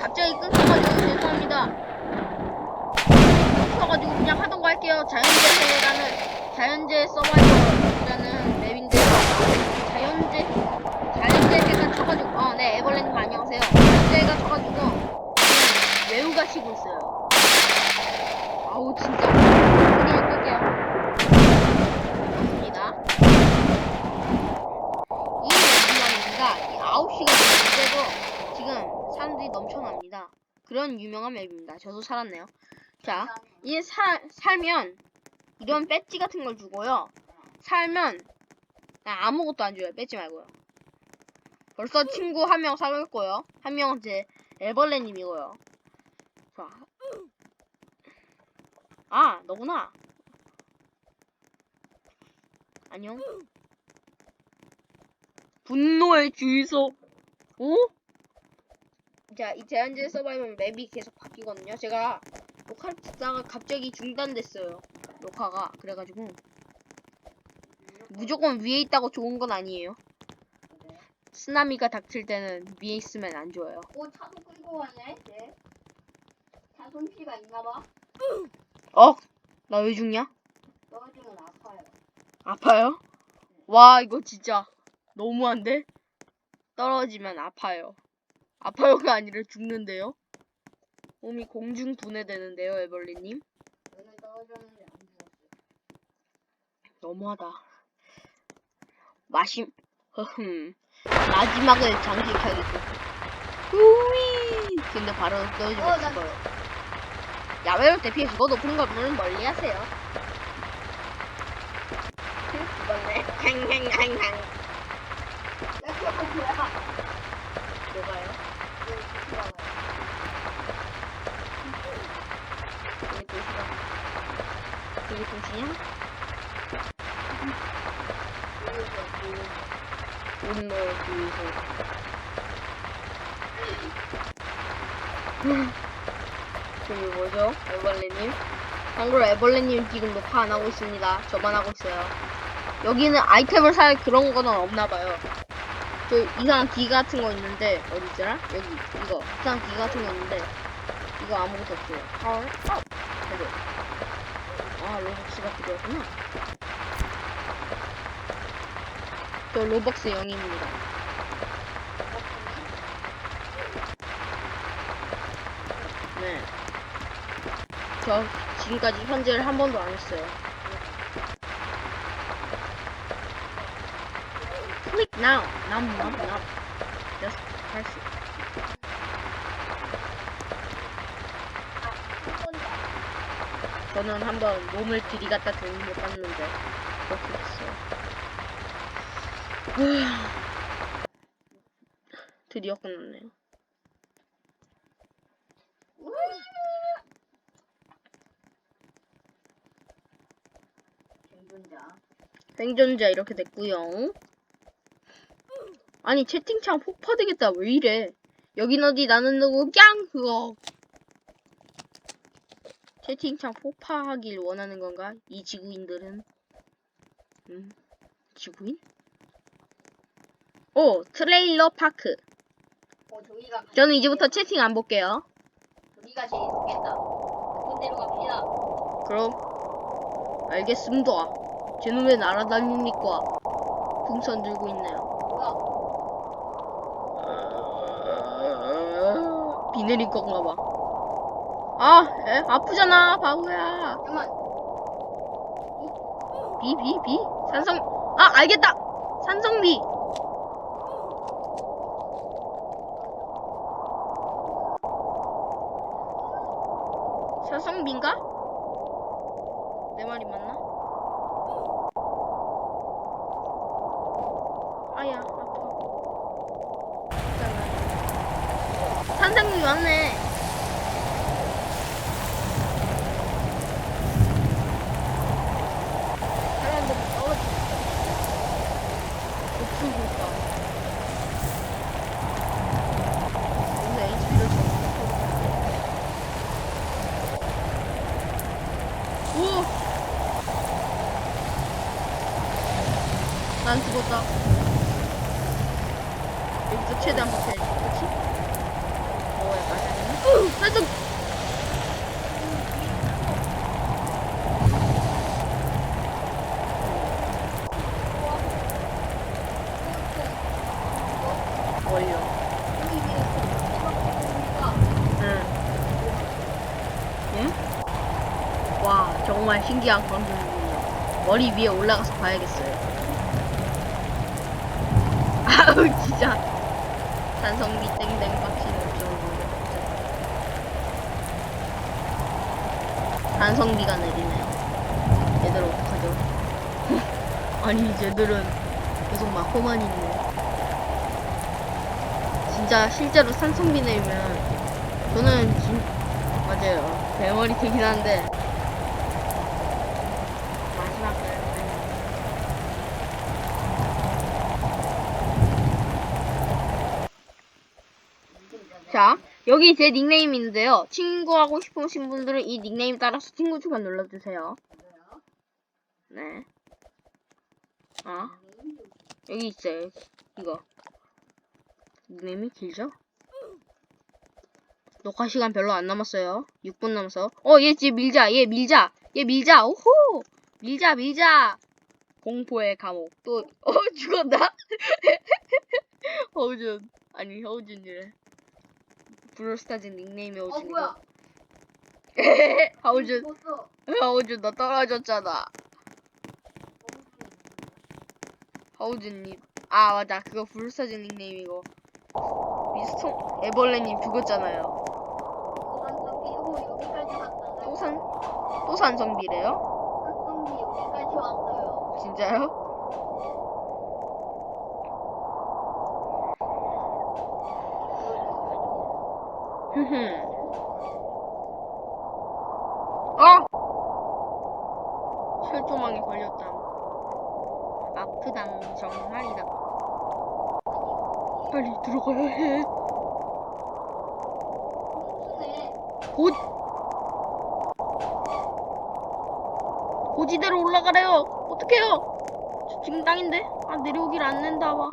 갑자기 끊겨가지고 죄송합니다. 끊겨가지고 그냥 하던 거 할게요. 자연재해라는 자연재해 서바이벌이라는 맵인데 자연재 자연재해가 쳐가지고 어, 네 에벌레님 안녕하세요. 자연재해가 쳐가지고 지금 외우가 치고 있어요. 아우 진짜 그냥 끌게요. 좋습니다. 이 맵입니다. 이 9시가 됐는데도 지금 사람들이 넘쳐납니다. 그런 유명한 맵입니다. 저도 살았네요. 자, 이제 살, 살면 이런 배지 같은 걸 주고요. 살면 아무것도 안 줘요. 뺏지 말고요. 벌써 친구 한 명 사귀었고요. 한 명은 제 애벌레님이고요. 자. 아, 너구나. 안녕. 분노의 주유소. 오? 자, 이 제한제 서바이벌 맵이 계속 바뀌거든요. 제가 녹화를 듣다가 갑자기 중단됐어요. 녹화가. 그래가지고. 무조건 위에 있다고 좋은 건 아니에요. 쓰나미가 닥칠 때는 위에 있으면 안 좋아요. 오 차도 끌고 가네 쟤. 차 솜씨가 있나봐 어? 나 왜 죽냐? 떨어지면 아파요 아파요? 와, 이거 진짜 너무한데? 떨어지면 아파요. 아파요가 아니라 죽는데요? 몸이 공중 분해되는데요, 에벌리님? 너무하다. 마심, 허흠. 마지막을 장식하겠고. 우위! 근데 바로 떨어지면 어, 나- 죽어요. 야외로 대피해 죽어 높은 건물은 멀리 하세요. 죽었네. 그거 뭐야 뭐가요? 이거 되게 도시락. 되게 도시냐? 분노의 주유소. 저기 뭐죠? 애벌레님? 참고로 애벌레님 지금 녹화 안 하고 있습니다. 저만 하고 있어요. 여기는 아이템을 살 그런 거는 없나 봐요. 저 이상한 기 같은 거 있는데 어디더라? 여기 이거 이상한 기 같은 거 있는데 이거 아무것도 없어요. 파워 업. 아 로벅스가 필요하구나. 저 로벅스 0입니다. 네. 저 지금까지 현질을 한 번도 안 했어요. Click now. Nom nom nom. Just press it. 저는 한번 몸을 못 봤는데 그렇게 됐어요. 후. 드디어 끝났네요. 생존자 이렇게 됐고요. 아니 채팅창 폭파되겠다 왜 이래? 여긴 어디 나는 누구 깡 그거 채팅창 폭파하길 원하는 건가? 이 지구인들은 음 지구인? 오 트레일러 파크 어 저기가 저는 이제부터 채팅 안 볼게요. 저기가 제일 좋겠다 그대로 갑시다 그럼 알겠습니다. 쟤는 왜 날아다닙니까? 풍선 들고 있네요. 뭐야 비 내릴 건가 봐. 아, 에? 아프잖아, 바보야. 잠깐만 비, 비, 비? 산성, 아, 알겠다! 산성비! 산성비인가? 내 말이 맞나? 아야, 아파. 있잖아. 산성비 맞네. 사람들이 떨어지니까. 높은 곳가. 오늘 HP를 오! 난 죽었다. 여기서 최대한 버텨야지, 그치? 어. 살짝 멀려. 응. 응? 와, 정말 신기한 광경이군요. 머리 위에 올라가서 봐야겠어요. 아우, 진짜. 산성비 땡땡 빡치는 저거. 산성비가 내리네요. 얘들 어떡하죠? 아니, 쟤들은 계속 막고만 있네. 진짜 실제로 산성비 내리면 저는 진 맞아요 대머리 되긴 한데 마지막 자 여기 제 닉네임인데요 친구하고 싶으신 분들은 이 닉네임 따라서 친구 추가 눌러주세요 네 아, 여기 있어요 이거 닉네임이 길죠? 녹화 시간 별로 안 남았어요. 6분 남았어. 어, 얘 지금 밀자. 얘 밀자. 얘 밀자. 오호! 밀자, 밀자. 공포의 감옥. 또, 어, 죽었나? 허우준. 아니, 허우준이래. 브롤스타즈 닉네임이 어 허우준이고. 뭐야? 허우준. 죽었어. 허우준, 너 떨어졌잖아. 허우준님. 아, 맞아. 그거 브롤스타즈 닉네임이고. 미스통 에벌레님 죽었잖아요. 산성비 오 여기까지 왔다. 또산 또산 정비래요? 산성비 여기까지 왔어요. 진짜요? 어! 철조망에 걸렸다. 아프당 정말이다. 빨리 들어가야 해. 곧 고지대로 올라가래요. 어떡해요? 저 지금 땅인데? 아 내려오길 안 낸다 와.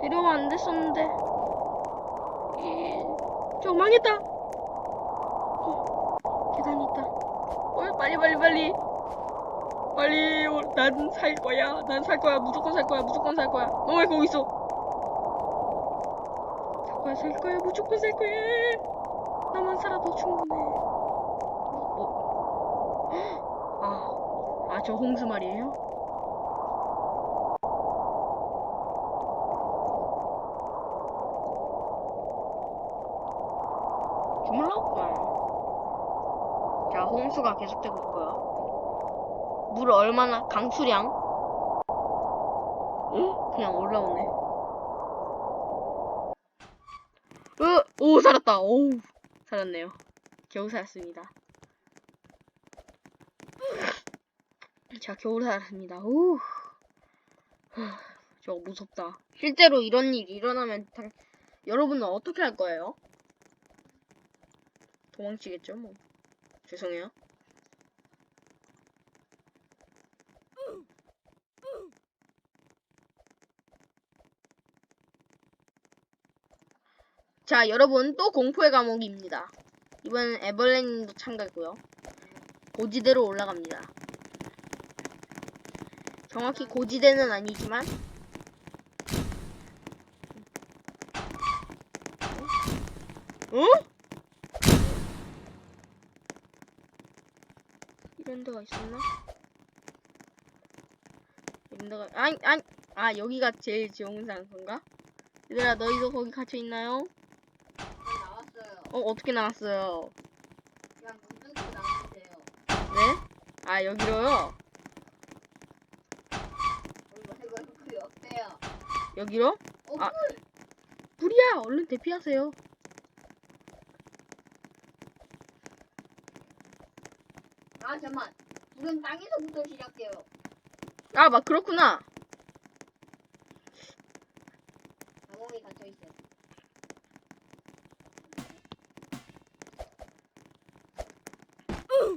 내려오면 안 됐었는데. 이... 저 망했다. 어, 계단이 있다. 어, 빨리 빨리 빨리. 빨리 난살 거야. 난 살 거야. 무조건 살 거야. 무조건 살 거야. 너 왜 거기 있어? 살 거야 살 거야. 무조건 살 거야. 나만 살아도 충분해. 뭐? 아, 아, 저 홍수 말이에요? 주물렀구나. 자, 홍수가 계속되고 있고요. 물 얼마나, 강수량? 응? 그냥 올라오네. 으, 오, 살았다. 오, 살았네요. 겨우 살았습니다. 자, 겨우 살았습니다. 우. 저거 무섭다. 실제로 이런 일이 일어나면 당- 여러분은 어떻게 할 거예요? 도망치겠죠, 뭐. 죄송해요. 자, 여러분 또 공포의 감옥입니다. 이번엔 에벌레님도 참가고요. 고지대로 올라갑니다. 정확히 고지대는 아니지만 어? 이런 데가 있었나? 이런 데가 아니 아니 아 여기가 제일 지용산 건가? 얘들아 너희도 거기 갇혀 있나요? 어 어떻게 나왔어요? 그냥 문 뚫고 나가면 돼요. 네? 아 여기로요? 이거 이거 그 옆에요. 여기로? 어, 아. 물! 불이야 얼른 대피하세요. 아 잠만. 물은 땅에서부터 시작해요. 아 막 그렇구나. 감옥에 갇혀 있어요.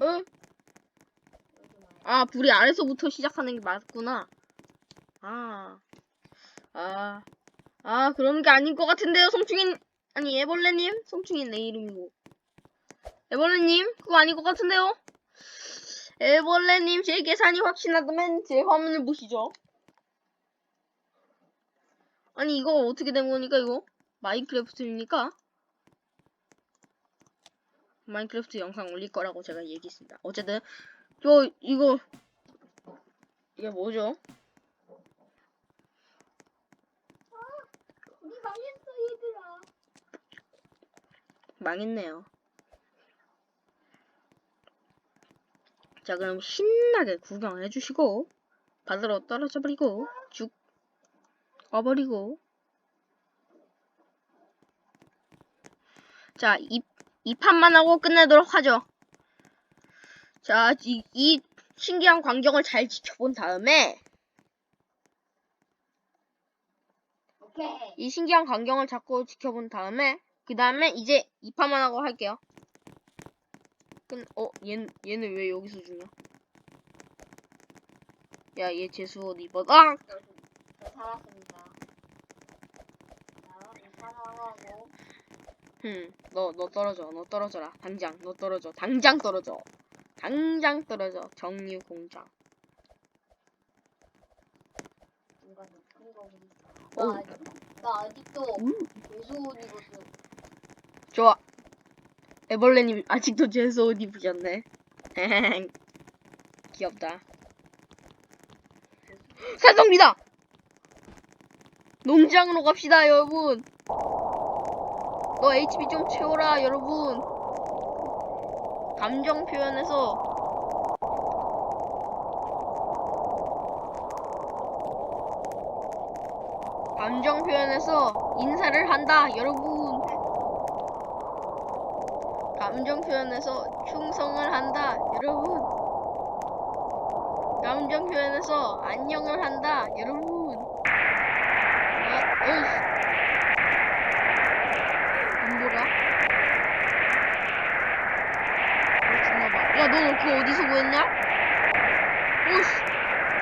어? 아, 불이 아래서부터 시작하는 게 맞구나. 아. 아. 아, 그런 게 아닌 것 같은데요, 송충인. 아니 애벌레님 송충이 내 이름이고 애벌레님 그거 아닌 것 같은데요? 애벌레님 제 계산이 확실하다면 제 화면을 보시죠. 아니 이거 어떻게 된 거니까 이거 마인크래프트입니까? 마인크래프트 영상 올릴 거라고 제가 얘기했습니다. 어쨌든 저 이거 이게 뭐죠? 우리 망했어 얘들아. 망했네요. 자, 그럼 신나게 구경해 주시고, 바다로 떨어져 버리고, 쭉 와버리고. 자, 이, 이 판만 하고 끝내도록 하죠. 자, 이, 이 신기한 광경을 잘 지켜본 다음에, 오케이. 이 신기한 광경을 자꾸 지켜본 다음에 그 다음에 이제 이파만 하고 할게요. 근 어, 얘 얘는 왜 여기서 죽냐? 야, 얘 재수 옷 입어. 아! 저, 저 살았습니다. 흠, 너, 너 떨어져. 너 떨어져라. 당장, 너 떨어져. 당장 떨어져. 당장 떨어져. 정류 공장. 뭔가 높은 거 보니. 어우. 나, 아직, 나 아직도 음. 옷 입었어. 좋아. 애벌레님 아직도 재수 옷 입으셨네. 귀엽다. 산성비다! 농장으로 갑시다, 여러분. 너 HP 좀 채워라, 여러분. 감정 표현에서 감정 표현에서 인사를 한다, 여러분. 감정 표현에서 충성을 한다, 여러분. 감정 표현에서 안녕을 한다, 여러분. 어, 어이씨. 눈보라? 어, 죽나봐. 야, 너 그거 어디서 구했냐? 오씨.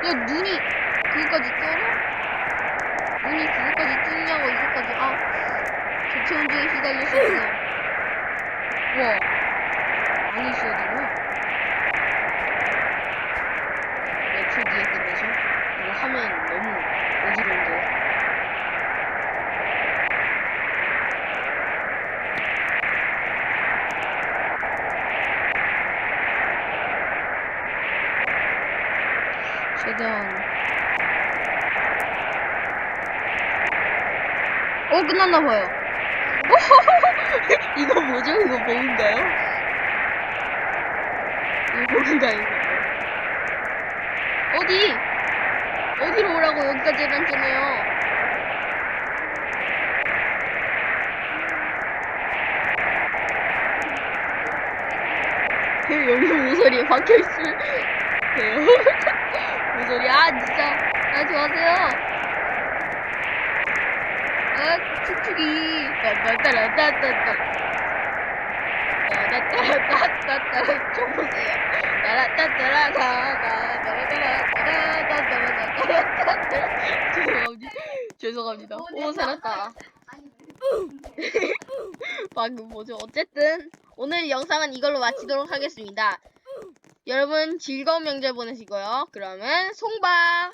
야, 눈이 그거까지 떨어? 눈이 그거까지 뚫냐고, 이거까지. 아, 저체온증에 휘달렸어, 지금. 와, 있어야 되네. 몇초 뒤에 끝내죠? 이거 하면 너무 어지러운데. 최대한. 어, 끝났나 봐요. 이거 뭐죠? 이거 버그인가요? 이거 버그인가요? 이거? 어디? 어디로 오라고 여기까지 해놨잖아요. 여기 모서리에 박혀있을 돼요. 모서리, 아, 진짜. 아, 좋아하세요. 아, 축축이. 따따따따따따. 따따따따따따. 좀 보세요. 죄송합니다. 죄송합니다. 오 살았다. 방금 뭐죠? 어쨌든 오늘 영상은 이걸로 마치도록 하겠습니다. 여러분 즐거운 명절 보내시고요. 그러면 송박.